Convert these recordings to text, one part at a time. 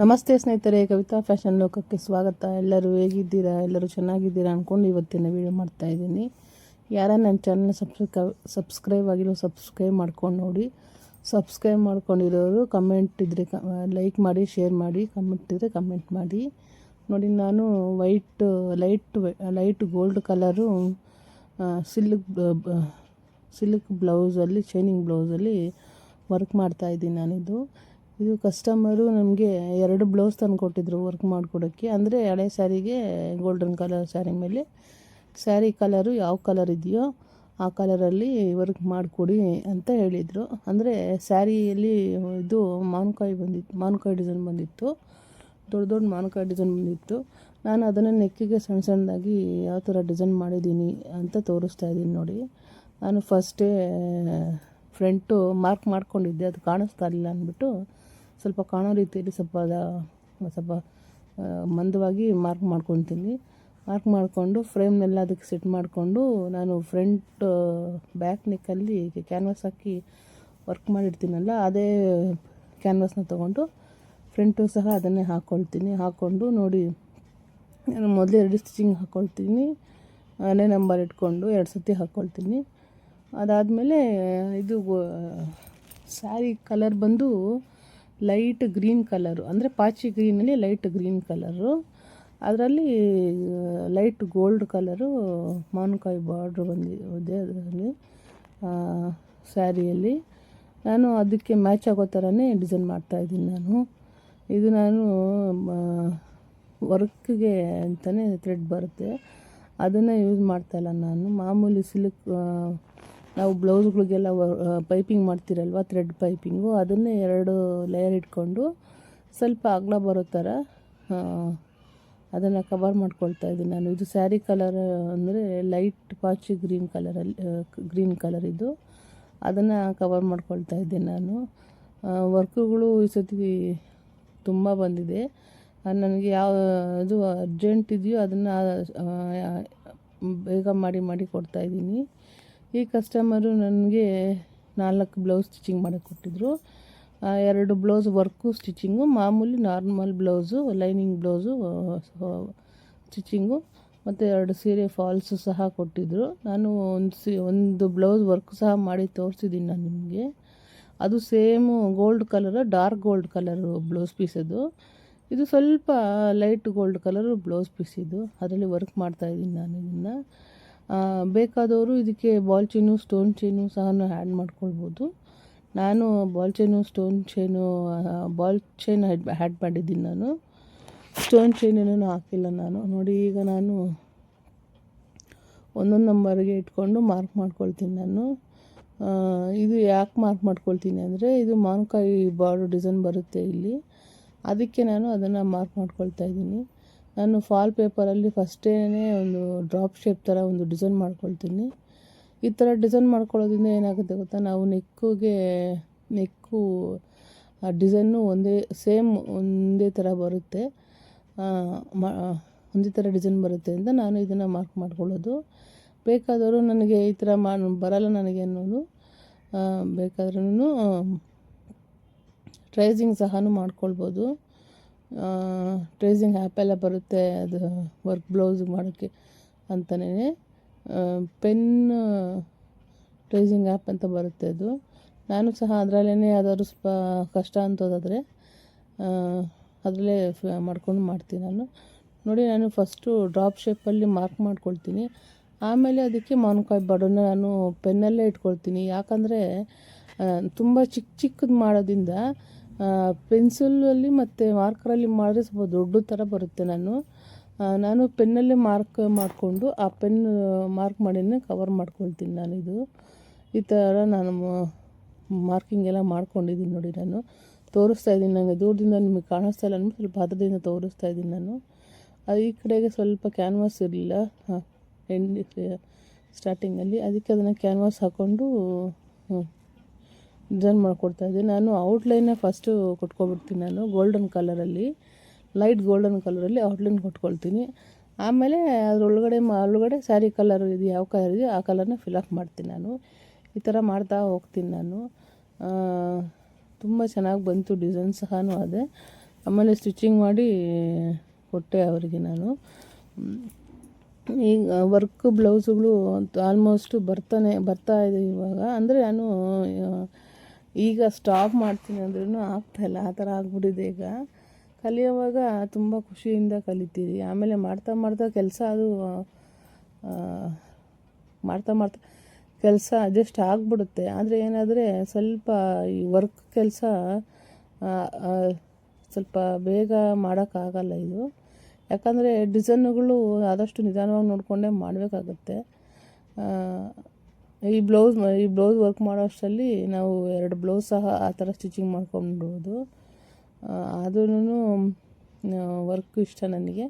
ನಮಸ್ತೆ ಸ್ನೇಹಿತರೆ, ಕವಿತಾ ಫ್ಯಾಷನ್ ಲೋಕಕ್ಕೆ ಸ್ವಾಗತ. ಎಲ್ಲರೂ ಹೇಗಿದ್ದೀರಾ? ಎಲ್ಲರೂ ಚೆನ್ನಾಗಿದ್ದೀರಾ ಅಂದ್ಕೊಂಡು ಇವತ್ತಿನ ವೀಡಿಯೋ ಮಾಡ್ತಾ ಇದ್ದೀನಿ. ಯಾರ ನನ್ನ ಚಾನಲ್ ಸಬ್ಸ್ಕ್ರೈ ಸಬ್ಸ್ಕ್ರೈಬ್ ಆಗಿರೋ ಸಬ್ಸ್ಕ್ರೈಬ್ ಮಾಡ್ಕೊಂಡು ನೋಡಿ. ಸಬ್ಸ್ಕ್ರೈಬ್ ಮಾಡ್ಕೊಂಡಿರೋರು ಕಮೆಂಟ್ ಇದ್ದರೆ ಲೈಕ್ ಮಾಡಿ ಶೇರ್ ಮಾಡಿ ಕಮೆಂಟ್ ಇದ್ದರೆ ಕಮೆಂಟ್ ಮಾಡಿ. ನೋಡಿ, ನಾನು white light light gold colour silk silk ಬ್ಲೌಸಲ್ಲಿ shining ಬ್ಲೌಸಲ್ಲಿ ವರ್ಕ್ ಮಾಡ್ತಾ ಇದ್ದೀನಿ ನಾನಿದು. ಇದು ಕಸ್ಟಮರು ನಮಗೆ ಎರಡು ಬ್ಲೌಸ್ ತಂದು ಕೊಟ್ಟಿದ್ರು ವರ್ಕ್ ಮಾಡಿಕೊಡೋಕ್ಕೆ ಅಂದರೆ ಹಳೆ ಸ್ಯಾರಿಗೆ ಗೋಲ್ಡನ್ ಕಲರ್ ಸ್ಯಾರಿ ಮೇಲೆ. ಸ್ಯಾರಿ ಕಲರು ಯಾವ ಕಲರ್ ಇದೆಯೋ ಆ ಕಲರಲ್ಲಿ ವರ್ಕ್ ಮಾಡಿಕೊಡಿ ಅಂತ ಹೇಳಿದರು. ಅಂದರೆ ಸ್ಯಾರಿಯಲ್ಲಿ ಇದು ಮಾವಿನಕಾಯಿ ಬಂದಿತ್ತು, ಮಾವಿನಕಾಯಿ ಡಿಸೈನ್ ಬಂದಿತ್ತು. ದೊಡ್ಡ ದೊಡ್ಡ ಮಾವಿನಕಾಯಿ ಡಿಸೈನ್ ಬಂದಿತ್ತು. ನಾನು ಅದನ್ನು ನೆಕ್ಕಿಗೆ ಸಣ್ಣ ಸಣ್ಣದಾಗಿ ಯಾವ ಥರ ಡಿಸೈನ್ ಮಾಡಿದ್ದೀನಿ ಅಂತ ತೋರಿಸ್ತಾ ಇದ್ದೀನಿ ನೋಡಿ. ನಾನು ಫಸ್ಟೇ ಫ್ರಂಟು ಮಾರ್ಕ್ ಮಾಡ್ಕೊಂಡಿದ್ದೆ, ಅದು ಕಾಣಿಸ್ತಾ ಇಲ್ಲ ಅಂದ್ಬಿಟ್ಟು ಸ್ವಲ್ಪ ಕಾಣೋ ರೀತಿಯಲ್ಲಿ ಸ್ವಲ್ಪ ಸ್ವಲ್ಪ ಮಂದವಾಗಿ ಮಾರ್ಕ್ ಮಾಡ್ಕೊತೀನಿ. ಮಾರ್ಕ್ ಮಾಡಿಕೊಂಡು ಫ್ರೇಮ್ನೆಲ್ಲ ಅದಕ್ಕೆ ಸೆಟ್ ಮಾಡಿಕೊಂಡು ನಾನು ಫ್ರಂಟ್ ಬ್ಯಾಕ್ ನೆಕ್ಕಲ್ಲಿ ಕ್ಯಾನ್ವಾಸ್ ಹಾಕಿ ವರ್ಕ್ ಮಾಡಿರ್ತೀನಲ್ಲ, ಅದೇ ಕ್ಯಾನ್ವಾಸ್ನ ತೊಗೊಂಡು ಫ್ರಂಟು ಸಹ ಅದನ್ನೇ ಹಾಕ್ಕೊಳ್ತೀನಿ ಹಾಕ್ಕೊಂಡು ನೋಡಿ, ನಾನು ಮೊದಲು ಎರಡು ಸ್ಟಿಚಿಂಗ್ ಹಾಕ್ಕೊಳ್ತೀನಿ ಆನೇ ನಂಬರ್ ಇಟ್ಕೊಂಡು ಎರಡು ಸತಿ ಹಾಕ್ಕೊಳ್ತೀನಿ ಅದಾದಮೇಲೆ ಇದು ಸ್ಯಾರಿ ಕಲರ್ ಬಂದು ಲೈಟ್ ಗ್ರೀನ್ ಕಲರು. ಅಂದರೆ ಪಾಚಿ ಗ್ರೀನಲ್ಲಿ ಲೈಟ್ ಗ್ರೀನ್ ಕಲರು. ಅದರಲ್ಲಿ ಲೈಟ್ ಗೋಲ್ಡ್ ಕಲರು ಮಾವಿನಕಾಯಿ ಬಾರ್ಡ್ರ್ ಬಂದಿದೆ ಅದರಲ್ಲಿ ಸ್ಯಾರಿಯಲ್ಲಿ. ನಾನು ಅದಕ್ಕೆ ಮ್ಯಾಚ್ ಆಗೋ ಥರನೇ ಡಿಸೈನ್ ಮಾಡ್ತಾಯಿದ್ದೀನಿ ನಾನು. ಇದು ನಾನು ವರ್ಕ್ಗೆ ಅಂತಲೇ ಥ್ರೆಡ್ ಬರುತ್ತೆ. ಅದನ್ನು ಯೂಸ್ ಮಾಡ್ತಾಯಿಲ್ಲ ನಾನು. ಮಾಮೂಲಿ ಸಿಲ್ಕ್ ನಾವು ಬ್ಲೌಸ್ಗಳಿಗೆಲ್ಲ ಪೈಪಿಂಗ್ ಮಾಡ್ತಿರಲ್ವ ಥ್ರೆಡ್ ಪೈಪಿಂಗು ಅದನ್ನೇ ಎರಡು ಲೇಯರ್ ಇಟ್ಕೊಂಡು ಸ್ವಲ್ಪ ಅಗಲ ಬರೋ ಥರ ಅದನ್ನು ಕವರ್ ಮಾಡ್ಕೊಳ್ತಾ ಇದ್ದೀನಿ ನಾನು. ಇದು ಸ್ಯಾರಿ ಕಲರ್ ಅಂದರೆ ಲೈಟ್ ಪಾಚಿ ಗ್ರೀನ್ ಕಲರಲ್ಲಿ ಗ್ರೀನ್ ಕಲರ್ ಇದು. ಅದನ್ನು ಕವರ್ ಮಾಡ್ಕೊಳ್ತಾ ಇದ್ದೀನಿ ನಾನು. ವರ್ಕುಗಳು ಈ ಸತಿ ತುಂಬ ಬಂದಿದೆ. ನನಗೆ ಯಾವ, ಇದು ಅರ್ಜೆಂಟ್ ಇದೆಯೋ ಅದನ್ನು ಬೇಗ ಮಾಡಿ ಮಾಡಿ ಕೊಡ್ತಾಯಿದ್ದೀನಿ ಈ ಕಸ್ಟಮರು ನನಗೆ ನಾಲ್ಕು ಬ್ಲೌಸ್ ಸ್ಟಿಚಿಂಗ್ ಮಾಡೋಕ್ಕೆ ಕೊಟ್ಟಿದ್ದರು ಎರಡು ಬ್ಲೌಸ್ ವರ್ಕು ಸ್ಟಿಚಿಂಗು ಮಾಮೂಲಿ normal blouse lining blouse stitching ಮತ್ತು ಎರಡು ಸೀರೆ ಫಾಲ್ಸು ಸಹ ಕೊಟ್ಟಿದ್ದರು ನಾನು ಒಂದು ಸಿ, ಒಂದು ಬ್ಲೌಸ್ ವರ್ಕ್ ಸಹ ಮಾಡಿ ತೋರಿಸಿದ್ದೀನಿ ನಾನು ನಿಮಗೆ. ಅದು same gold colour dark gold colour blouse piece ಅದು. ಇದು ಸ್ವಲ್ಪ light gold colour blouse piece ಅದರಲ್ಲಿ ವರ್ಕ್ ಮಾಡ್ತಾಯಿದ್ದೀನಿ ನಾನು ಇದನ್ನು. ಬೇಕಾದವರು ಇದಕ್ಕೆ ಬಾಲ್ ಚೈನು ಸ್ಟೋನ್ ಚೈನು ಸಹ ಆ್ಯಡ್ ಮಾಡ್ಕೊಳ್ಬೋದು. ನಾನು ball chain stone chain ball chain add ಮಾಡಿದ್ದೀನಿ ನಾನು. ಸ್ಟೋನ್ ಚೈನನ್ನು ಹಾಕಿಲ್ಲ ನಾನು. ನೋಡಿ, ಈಗ ನಾನು ಒಂದೊಂದು ನಂಬರ್ಗೆ ಇಟ್ಕೊಂಡು ಮಾರ್ಕ್ ಮಾಡ್ಕೊಳ್ತೀನಿ ನಾನು. ಇದು ಯಾಕೆ ಮಾರ್ಕ್ ಮಾಡ್ಕೊಳ್ತೀನಿ ಅಂದರೆ, ಇದು ಮಾವಿನಕಾಯಿ ಬಾರ್ಡರ್ ಡಿಸೈನ್ ಬರುತ್ತೆ ಇಲ್ಲಿ. ಅದಕ್ಕೆ ನಾನು ಅದನ್ನು ಮಾರ್ಕ್ ಮಾಡ್ಕೊಳ್ತಾ ಇದ್ದೀನಿ. ನಾನು ಫಾಲ್ ಪೇಪರಲ್ಲಿ ಫಸ್ಟೇ ಒಂದು ಡ್ರಾಪ್ ಶೇಪ್ ಥರ ಒಂದು ಡಿಸೈನ್ ಮಾಡ್ಕೊಳ್ತೀನಿ. ಈ ಥರ ಡಿಸೈನ್ ಮಾಡ್ಕೊಳ್ಳೋದ್ರಿಂದ ಏನಾಗುತ್ತೆ ಗೊತ್ತಾ? ನಾವು ನೆಕ್ಕಿಗೆ, ನೆಕ್ಕು, ಆ ಡಿಸೈನು ಒಂದೇ ಸೇಮ್ ಒಂದೇ ಥರ ಬರುತ್ತೆ. ಒಂದೇ ಥರ ಡಿಸೈನ್ ಬರುತ್ತೆ ಅಂತ ನಾನು ಇದನ್ನು ಮಾರ್ಕ್ ಮಾಡ್ಕೊಳ್ಳೋದು. ಬೇಕಾದವರು ನನಗೆ ಈ ಥರ ಮಾ, ಬರಲ್ಲ ನನಗೆ ಅನ್ನೋದು. ಬೇಕಾದ್ರೂ ಟ್ರೈಸಿಂಗ್ ಸಹ ಮಾಡ್ಕೊಳ್ಬೋದು. ಟ್ರೇಸಿಂಗ್ ಆ್ಯಪೆಲ್ಲ ಬರುತ್ತೆ, ಅದು ವರ್ಕ್ ಬ್ಲೌಸ್ ಮಾಡೋಕ್ಕೆ ಅಂತಲೇ ಪೆನ್ ಟ್ರೇಸಿಂಗ್ ಆ್ಯಪ್ ಅಂತ ಬರುತ್ತೆ ಅದು. ನಾನು ಸಹ ಅದರಲ್ಲೇ ಯಾವ್ದಾದ್ರು ಸ್ವಲ್ಪ ಕಷ್ಟ ಅಂತೋದಾದರೆ ಅದರಲ್ಲೇ ಮಾಡ್ಕೊಂಡು ಮಾಡ್ತೀನಿ ನಾನು. ನೋಡಿ, ನಾನು ಫಸ್ಟು ಡ್ರಾಪ್ ಶೇಪಲ್ಲಿ ಮಾರ್ಕ್ ಮಾಡ್ಕೊಳ್ತೀನಿ. ಆಮೇಲೆ ಅದಕ್ಕೆ ಮಾವಿನಕಾಯಿ ಬಡೋನ ನಾನು ಪೆನ್ನಲ್ಲೇ ಇಟ್ಕೊಳ್ತೀನಿ. ಯಾಕಂದರೆ ತುಂಬ ಚಿಕ್ಕ ಚಿಕ್ಕದು ಮಾಡೋದ್ರಿಂದ ಪೆನ್ಸಿಲಲ್ಲಿ ಮತ್ತು ಮಾರ್ಕರಲ್ಲಿ ಮಾಡಿದ್ರೆ ಸ್ವಲ್ಪ ದೊಡ್ಡ ಥರ ಬರುತ್ತೆ ನಾನು. ನಾನು ಪೆನ್ನಲ್ಲೇ ಮಾರ್ಕ್ ಮಾಡಿಕೊಂಡು ಆ ಪೆನ್ ಮಾರ್ಕ್ ಮಾಡಿನೇ ಕವರ್ ಮಾಡ್ಕೊಳ್ತೀನಿ ನಾನಿದು ಈ ಥರ ನಾನು ಮಾರ್ಕಿಂಗ್ ಎಲ್ಲ ಮಾಡ್ಕೊಂಡಿದ್ದೀನಿ ನೋಡಿ ನಾನು. ತೋರಿಸ್ತಾ ಇದ್ದೀನಿ ನನಗೆ ದೂರದಿಂದ ನಿಮಗೆ ಕಾಣಿಸ್ತಾ ಇಲ್ಲ ಅಂದ್ಬಿಟ್ಟು ಸ್ವಲ್ಪ ಹತ್ರದಿಂದ ತೋರಿಸ್ತಾ ಇದ್ದೀನಿ ನಾನು. ಈ ಕಡೆಗೆ ಸ್ವಲ್ಪ ಕ್ಯಾನ್ವಾಸ್ ಇರಲಿಲ್ಲ. ಎಂಡ್ ಸ್ಟಾರ್ಟಿಂಗಲ್ಲಿ. ಅದಕ್ಕೆ ಅದನ್ನು ಕ್ಯಾನ್ವಾಸ್ ಹಾಕ್ಕೊಂಡು ಡಿಸೈನ್ ಮಾಡಿಕೊಡ್ತಾ ಇದ್ದೆ. ನಾನು ಔಟ್ಲೈನೇ ಫಸ್ಟು ಕೊಟ್ಕೊಬಿಡ್ತೀನಿ ನಾನು ಗೋಲ್ಡನ್ ಕಲರಲ್ಲಿ ಲೈಟ್ ಗೋಲ್ಡನ್ ಕಲರಲ್ಲಿ ಔಟ್ಲೈನ್ ಕೊಟ್ಕೊಳ್ತೀನಿ. ಆಮೇಲೆ ಅದರೊಳಗಡೆ ಮ ಒಳಗಡೆ ಸ್ಯಾರಿ ಕಲರ್ ಇದು ಯಾವ ಕಲರ್ ಇದೆಯೋ ಆ ಕಲರ್ನ ಫಿಲಪ್ ಮಾಡ್ತೀನಿ ನಾನು. ಈ ಥರ ಮಾಡ್ತಾ ಹೋಗ್ತೀನಿ ನಾನು. ತುಂಬ ಚೆನ್ನಾಗಿ ಬಂತು ಡಿಸೈನ್ ಸಹ ಅದೇ ಆಮೇಲೆ ಸ್ಟಿಚಿಂಗ್ ಮಾಡಿ ಕೊಟ್ಟೆ ಅವರಿಗೆ ನಾನು. ಈಗ ವರ್ಕ್ ಬ್ಲೌಸುಗಳು ಆಲ್ಮೋಸ್ಟು ಬರ್ತಾನೆ, ಬರ್ತಾ ಇದೆ ಇವಾಗ. ಅಂದರೆ ನಾನು ಈಗ ಸ್ಟಾಪ್ ಮಾಡ್ತೀನಿ ಅಂದ್ರೂ ಆಗ್ತಾಯಿಲ್ಲ ಆ ಥರ ಆಗ್ಬಿಟ್ಟಿದೆ ಈಗ. ಕಲಿಯೋವಾಗ ತುಂಬ ಖುಷಿಯಿಂದ ಕಲಿತೀವಿ ಆಮೇಲೆ ಮಾಡ್ತಾ ಮಾಡ್ತಾ ಕೆಲಸ ಅದು ಮಾಡ್ತಾ ಮಾಡ್ತಾ ಕೆಲಸ ಅಡ್ಜಸ್ಟ್ ಆಗಿಬಿಡುತ್ತೆ. ಆದರೆ ಏನಾದರೆ ಸ್ವಲ್ಪ ಈ ವರ್ಕ್ ಕೆಲಸ ಸ್ವಲ್ಪ ಬೇಗ ಮಾಡೋಕ್ಕಾಗಲ್ಲ ಇದು. ಯಾಕಂದರೆ ಡಿಸೈನುಗಳು ಆದಷ್ಟು ನಿಧಾನವಾಗಿ ನೋಡಿಕೊಂಡೇ ಮಾಡಬೇಕಾಗತ್ತೆ. ಈ ಬ್ಲೌಸ್ ಈ ಬ್ಲೌಸ್ ವರ್ಕ್ ಮಾಡೋ ಅಷ್ಟರಲ್ಲಿ ನಾವು ಎರಡು ಬ್ಲೌಸ್ ಸಹ ಆ ಥರ ಸ್ಟಿಚಿಂಗ್ ಮಾಡ್ಕೊಂಡ್ಬೋದು ಆದ್ರೂ ವರ್ಕ್ ಇಷ್ಟ ನನಗೆ.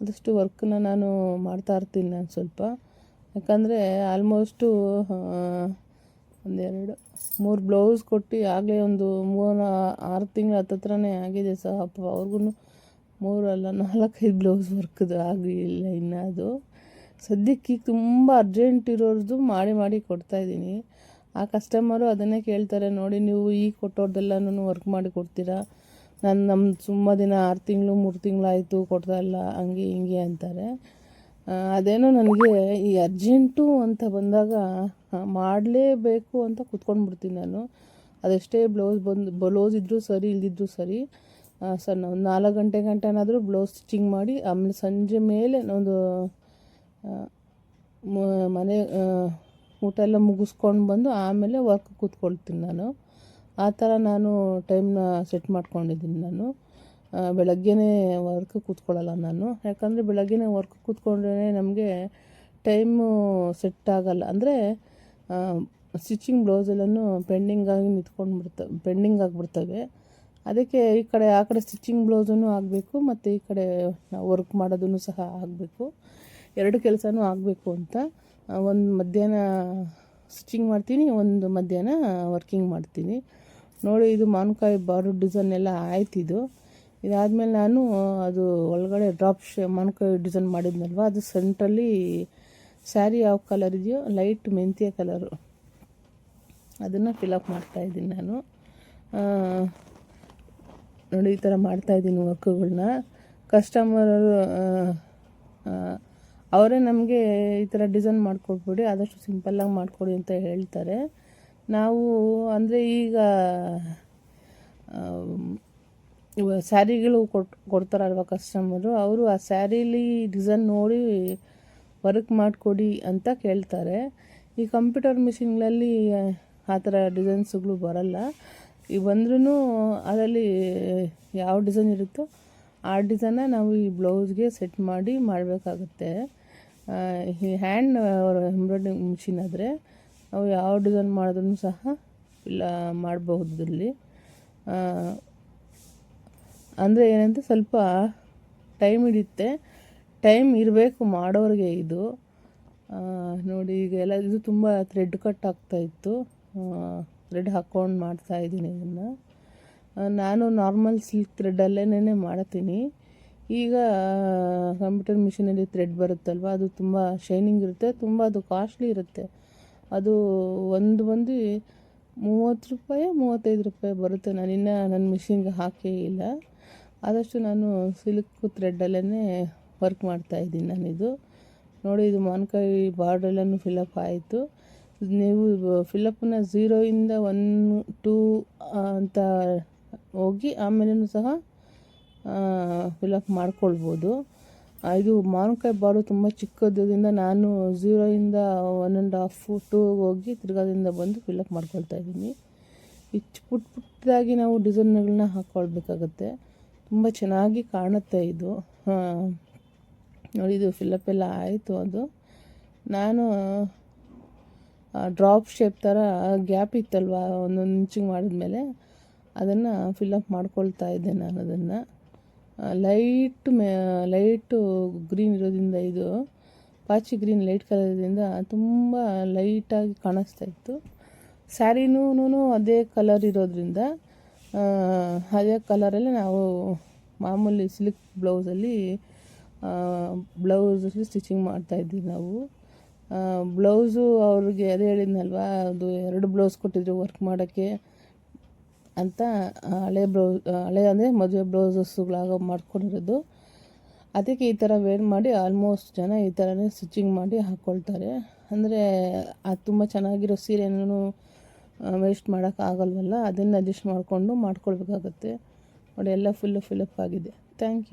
ಆದಷ್ಟು ವರ್ಕನ್ನ ನಾನು ಮಾಡ್ತಾ ಇರ್ತೀನಿ ನಾನು ಸ್ವಲ್ಪ. ಯಾಕಂದರೆ ಆಲ್ಮೋಸ್ಟು ಒಂದೆರಡು, ಮೂರು ಬ್ಲೌಸ್ ಕೊಟ್ಟು ಆಗಲೇ ಒಂದು ಮೂರು ಆರು ತಿಂಗಳು ಹತ್ತತ್ರನೇ ಆಗಿದೆ ಸಹ. ಅಪ್ಪ ಅವ್ರಿಗೂ ಮೂರಲ್ಲ ನಾಲ್ಕೈದು ಬ್ಲೌಸ್ ವರ್ಕ್ದು ಆಗಲಿಲ್ಲ ಇನ್ನೂ ಅದು. ಸದ್ಯಕ್ಕೆ ಈಗ ತುಂಬ ಅರ್ಜೆಂಟ್ ಇರೋರ್ದು ಮಾಡಿ ಮಾಡಿ ಕೊಡ್ತಾಯಿದ್ದೀನಿ ಆ ಕಸ್ಟಮರು ಅದನ್ನೇ ಕೇಳ್ತಾರೆ, ನೋಡಿ ನೀವು ಈಗ ಕೊಟ್ಟೋರ್ದೆಲ್ಲನೂ ವರ್ಕ್ ಮಾಡಿ ಕೊಡ್ತೀರಾ? ನಾನು ನಮ್ಮ ತುಂಬ ದಿನ ಆರು ತಿಂಗಳು, ಮೂರು ತಿಂಗಳಾಯಿತು ಕೊಡ್ತಾ ಇಲ್ಲ, ಹಂಗೆ ಹಿಂಗೆ ಅಂತಾರೆ. ಅದೇನೋ ನನಗೆ ಈ ಅರ್ಜೆಂಟು ಅಂತ ಬಂದಾಗ ಮಾಡಲೇಬೇಕು ಅಂತ ಕೂತ್ಕೊಂಡ್ಬಿಡ್ತೀನಿ ನಾನು. ಅದೆಷ್ಟೇ ಬ್ಲೌಸ್ ಬಂದು ಬ್ಲೌಸ್ ಇದ್ದರೂ ಸರಿ, ಇಲ್ದಿದ್ರೂ ಸರಿ. ಸರ್ ನಾವು ನಾಲ್ಕು ಗಂಟೆ ಗಂಟೆನಾದರೂ ಬ್ಲೌಸ್ ಸ್ಟಿಚಿಂಗ್ ಮಾಡಿ, ಆಮೇಲೆ ಸಂಜೆ ಮೇಲೆ ಒಂದು ಮನೆ ಊಟ ಎಲ್ಲ ಮುಗಿಸ್ಕೊಂಡು ಬಂದು ಆಮೇಲೆ ವರ್ಕ್ ಕೂತ್ಕೊಳ್ತೀನಿ ನಾನು. ಆ ಥರ ನಾನು ಟೈಮ್ನ ಸೆಟ್ ಮಾಡ್ಕೊಂಡಿದ್ದೀನಿ ನಾನು. ಬೆಳಗ್ಗೆನೇ ವರ್ಕ್ ಕೂತ್ಕೊಳ್ಳಲ್ಲ ನಾನು. ಯಾಕಂದರೆ ಬೆಳಗ್ಗೆನೇ ವರ್ಕ್ ಕೂತ್ಕೊಂಡ್ರೆ ನಮಗೆ ಟೈಮು ಸೆಟ್ ಆಗಲ್ಲ. ಅಂದರೆ ಸ್ಟಿಚಿಂಗ್ ಬ್ಲೌಸೆಲ್ಲನೂ ಪೆಂಡಿಂಗಾಗಿ ನಿಂತ್ಕೊಂಡು ಪೆಂಡಿಂಗ್ ಆಗಿಬಿಡ್ತವೆ. ಅದಕ್ಕೆ ಈ ಕಡೆ, ಆ ಕಡೆ ಸ್ಟಿಚಿಂಗ್ ಬ್ಲೌಸೂ ಆಗಬೇಕು, ಮತ್ತು ಈ ಕಡೆ ವರ್ಕ್ ಮಾಡೋದನ್ನು ಸಹ ಆಗಬೇಕು. ಎರಡು ಕೆಲಸನೂ ಆಗಬೇಕು ಅಂತ ಒಂದು ಮಧ್ಯಾಹ್ನ ಸ್ಟಿಚಿಂಗ್ ಮಾಡ್ತೀನಿ, ಒಂದು ಮಧ್ಯಾಹ್ನ ವರ್ಕಿಂಗ್ ಮಾಡ್ತೀನಿ. ನೋಡಿ, ಇದು ಮಾವಿನಕಾಯಿ ಬಾರ್ಡರ್ ಡಿಸೈನ್ ಎಲ್ಲ ಆಯ್ತು ಇದು. ಇದಾದಮೇಲೆ ನಾನು ಅದು ಒಳಗಡೆ ಡ್ರಾಪ್ ಶೇ, ಮಾವಿನಕಾಯಿ ಡಿಸೈನ್ ಮಾಡಿದ್ನಲ್ವ, ಅದು ಸೆಂಟ್ರಲ್ಲಿ ಸ್ಯಾರಿ ಯಾವ ಕಲರ್ ಇದೆಯೋ ಲೈಟ್ ಮೆಂತ್ಯ ಕಲರು ಅದನ್ನು ಫಿಲಪ್ ಮಾಡ್ತಾಯಿದ್ದೀನಿ ನಾನು. ನೋಡಿ, ಈ ಥರ ಮಾಡ್ತಾಯಿದ್ದೀನಿ ವರ್ಕ್ಗಳನ್ನ ಕಸ್ಟಮರು ಅವರೇ ನಮಗೆ ಈ ಥರ ಡಿಸೈನ್ ಮಾಡಿಕೊಡ್ಬಿಡಿ, ಆದಷ್ಟು ಸಿಂಪಲ್ಲಾಗಿ ಮಾಡಿಕೊಡಿ ಅಂತ ಹೇಳ್ತಾರೆ. ನಾವು ಅಂದರೆ ಈಗ ಸ್ಯಾರಿಗಳು ಕೊಟ್ಟು ಕೊಡ್ತಾರಲ್ವ ಕಸ್ಟಮರು ಅವರು ಆ ಸ್ಯಾರೀಲಿ ಡಿಸೈನ್ ನೋಡಿ ವರ್ಕ್ ಮಾಡಿಕೊಡಿ ಅಂತ ಕೇಳ್ತಾರೆ. ಈ ಕಂಪ್ಯೂಟರ್ ಮಿಷಿನ್ಗಳಲ್ಲಿ ಆ ಥರ ಡಿಸೈನ್ಸ್ಗಳು ಬರಲ್ಲ. ಈ ಬಂದ್ರೂ ಅದರಲ್ಲಿ ಯಾವ ಡಿಸೈನ್ ಇರುತ್ತೋ ಆ ಡಿಸೈನ್ನ ನಾವು ಈ ಬ್ಲೌಸ್ಗೆ ಸೆಟ್ ಮಾಡಿ ಮಾಡಬೇಕಾಗುತ್ತೆ. ಈ ಹ್ಯಾಂಡ್ ಎಂಬ್ರಾಯ್ಡ್ರಿಂಗ್ ಮಿಷಿನ್ ಆದರೆ ನಾವು ಯಾವ ಡಿಸೈನ್ ಮಾಡಿದ್ರೂ ಸಹ ಇಲ್ಲ, ಮಾಡಬಹುದು ಇಲ್ಲಿ. ಅಂದರೆ ಏನಂತ ಸ್ವಲ್ಪ ಟೈಮ್ ಹಿಡಿಯುತ್ತೆ. ಟೈಮ್ ಇರಬೇಕು ಮಾಡೋರಿಗೆ ಇದು. ನೋಡಿ ಈಗ ಎಲ್ಲ, ಇದು ತುಂಬ ಥ್ರೆಡ್ ಕಟ್ ಆಗ್ತಾಯಿತ್ತು ಥ್ರೆಡ್ ಹಾಕ್ಕೊಂಡು ಮಾಡ್ತಾ ಇದ್ದೀನಿ ಇದನ್ನು. ನಾನು ನಾರ್ಮಲ್ ಸಿಲ್ಕ್ ಥ್ರೆಡಲ್ಲೇ ಮಾಡ್ತೀನಿ. ಈಗ ಕಂಪ್ಯೂಟರ್ ಮಿಷಿನಲ್ಲಿ ಥ್ರೆಡ್ ಬರುತ್ತಲ್ವ? ಅದು ತುಂಬ ಶೈನಿಂಗ್ ಇರುತ್ತೆ, ತುಂಬ ಅದು ಕಾಸ್ಟ್ಲಿ ಇರುತ್ತೆ. ಅದು ಒಂದು ಬಂದು ಮೂವತ್ತು ರೂಪಾಯಿ, ಮೂವತ್ತೈದು ರೂಪಾಯಿ ಬರುತ್ತೆ. ನಾನು ಇನ್ನೂ ನನ್ನ ಮಿಷಿನ್ಗೆ ಹಾಕೇ ಇಲ್ಲ. ಆದಷ್ಟು ನಾನು ಸಿಲ್ಕ್ ಥ್ರೆಡ್ಡಲ್ಲೇ ವರ್ಕ್ ಮಾಡ್ತಾಯಿದ್ದೀನಿ ನಾನಿದು ನೋಡಿ, ಇದು ಮಾವಿನಕಾಯಿ ಬಾರ್ಡ್ರೆಲ್ಲೂ ಫಿಲಪ್ ಆಯಿತು. ನೀವು ಫಿಲಪ್ಪನ್ನ ಝೀರೋಯಿಂದ ಒನ್ ಟೂ ಅಂತ ಹೋಗಿ ಆಮೇಲೂ ಸಹ ಫಿಲಪ್ ಮಾಡ್ಕೊಳ್ಬೋದು. ಇದು ಮಾವಿನಕಾಯಿ ಬಾರು ತುಂಬ ಚಿಕ್ಕದ್ರಿಂದ ನಾನು ಝೀರೋಯಿಂದ ಒನ್ ಆ್ಯಂಡ್ ಹಾಫ್ ಟೂ ಹೋಗಿ ತಿರ್ಗಾದಿಂದ ಬಂದು ಫಿಲಪ್ ಮಾಡ್ಕೊಳ್ತಾ ಇದ್ದೀನಿ. ಇಚ್ ಪುಟ್ ಪುಟ್ಟದಾಗಿ ನಾವು ಡಿಸೈನ್ಗಳನ್ನ ಹಾಕ್ಕೊಳ್ಬೇಕಾಗತ್ತೆ ತುಂಬ ಚೆನ್ನಾಗಿ ಕಾಣುತ್ತೆ ಇದು. ನೋಡಿ ಇದು ಫಿಲಪ್ ಎಲ್ಲ ಆಯಿತು ಅದು. ನಾನು ಡ್ರಾಪ್ ಶೇಪ್ ಥರ ಗ್ಯಾಪ್ ಇತ್ತಲ್ವ ಒಂದೊಂದು ಇಂಚಿಗೆ ಮಾಡಿದ್ಮೇಲೆ, ಅದನ್ನು ಫಿಲಪ್ ಮಾಡ್ಕೊಳ್ತಾ ಇದ್ದೆ ನಾನು ಅದನ್ನು. ಲೈಟ್ ಮೇ, ಲೈಟು ಗ್ರೀನ್ ಇರೋದ್ರಿಂದ ಇದು, ಪಾಚಿ ಗ್ರೀನ್ ಲೈಟ್ ಕಲರಿಂದ ತುಂಬ ಲೈಟಾಗಿ ಕಾಣಿಸ್ತಾ ಇತ್ತು. ಸ್ಯಾರಿನೂ ಅದೇ ಕಲರ್ ಇರೋದ್ರಿಂದ ಅದೇ ಕಲರಲ್ಲಿ ನಾವು ಮಾಮೂಲಿ ಸಿಲ್ಕ್ ಬ್ಲೌಸಲ್ಲಿ ಬ್ಲೌಸಲ್ಲಿ ಸ್ಟಿಚಿಂಗ್ ಮಾಡ್ತಾಯಿದ್ವಿ ನಾವು. ಬ್ಲೌಸು ಅವ್ರಿಗೆ ಅದೇ ಹೇಳಿದ್ನಲ್ವ, ಅದು ಎರಡು ಬ್ಲೌಸ್ ಕೊಟ್ಟಿದ್ರು ವರ್ಕ್ ಮಾಡೋಕ್ಕೆ. ಅಂತ ಹಳೆ ಬ್ಲೌಸ್ ಹಳೆ ಅಂದರೆ ಮದುವೆ ಬ್ಲೌಸಸ್ಗಳಾಗ ಮಾಡ್ಕೊಂಡಿರೋದು. ಅದಕ್ಕೆ ಈ ಥರ ವೇರ್ ಮಾಡಿ ಆಲ್ಮೋಸ್ಟ್ ಜನ ಈ ಥರನೇ ಸ್ಟಿಚಿಂಗ್ ಮಾಡಿ ಹಾಕ್ಕೊಳ್ತಾರೆ ಅಂದರೆ ಅದು ತುಂಬ ಚೆನ್ನಾಗಿರೋ ಸೀರೆನೂ ವೇಸ್ಟ್ ಮಾಡೋಕ್ಕಾಗಲ್ವಲ್ಲ ಅದನ್ನು ಅಡ್ಜಸ್ಟ್ ಮಾಡಿಕೊಂಡು ಮಾಡ್ಕೊಳ್ಬೇಕಾಗತ್ತೆ. ನೋಡಿ, ಎಲ್ಲ ಫುಲ್ಲು ಫಿಲಪ್ ಆಗಿದೆ. Thank you